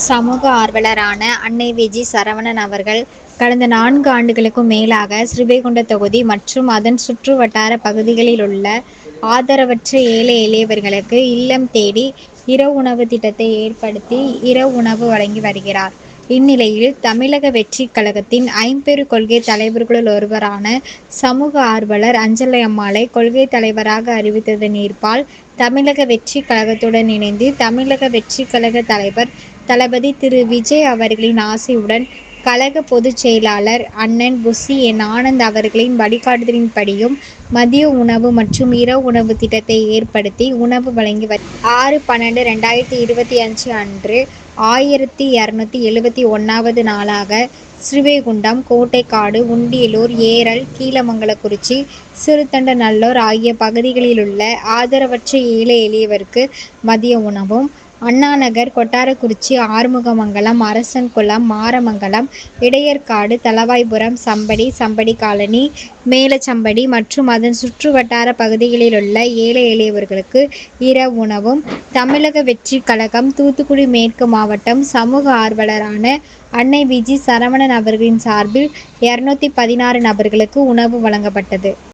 சமூக ஆர்வலரான அன்னை விஜி சரவணன் அவர்கள் கடந்த நான்கு ஆண்டுகளுக்கும் மேலாக ஸ்ரீவைகுண்ட தொகுதி மற்றும் அதன் சுற்று வட்டார பகுதிகளில் உள்ள ஆதரவற்ற ஏழை எளியவர்களுக்கு இல்லம் தேடி இரவு உணவு திட்டத்தை ஏற்படுத்தி இரவு உணவு வழங்கி வருகிறார். இந்நிலையில் தமிழக வெற்றி கழகத்தின் ஐம்பெரு கொள்கை தலைவர்களுள் ஒருவரான சமூக ஆர்வலர் அஞ்சலையம்மாளை கொள்கை தலைவராக அறிவித்ததன் ஈர்ப்பால் தமிழக வெற்றி கழகத்துடன் இணைந்து தமிழக வெற்றி கழக தலைவர் தளபதி திரு. விஜய் அவர்களின் ஆசையுடன் கழக பொதுச் செயலாளர் அண்ணன் புஸ்ஸி என். ஆனந்த் அவர்களின் வழிகாட்டுதலின்படியும் மதிய உணவு மற்றும் இரவு உணவு திட்டத்தை ஏற்படுத்தி உணவு வழங்கி வருகிறார். ஆறு இருபத்தி அஞ்சு அன்று ஆயிரத்தி இரநூத்தி எழுபத்தி ஒன்றாவது நாளாக ஸ்ரீவைகுண்டம், கோட்டைக்காடு, உண்டியலூர், ஏரல், கீழமங்கலக்குறிச்சி, சிறுத்தொண்டநல்லூர் ஆகிய பகுதிகளில் உள்ள ஆதரவற்ற ஏழை எளியவருக்கு மதிய உணவும், அண்ணாநகர், கொட்டாரக்குறிச்சி, ஆறுமுகமங்கலம், அரசன்குளம், மாரமங்கலம் இடையர்காடு, தளவாய்புரம், சம்படி, சம்படி காலனி, மேலச்சம்படி மற்றும் அதன் சுற்றுவட்டார பகுதிகளிலுள்ள ஏழை எளியவர்களுக்கு இரவு உணவும், தமிழக வெற்றி கழகம், தூத்துக்குடி மேற்கு மாவட்டம் சமூக ஆர்வலரான அன்னை விஜி சரவணன் அவர்களின் சார்பில் இருநூத்தி பதினாறு நபர்களுக்கு உணவு வழங்கப்பட்டது.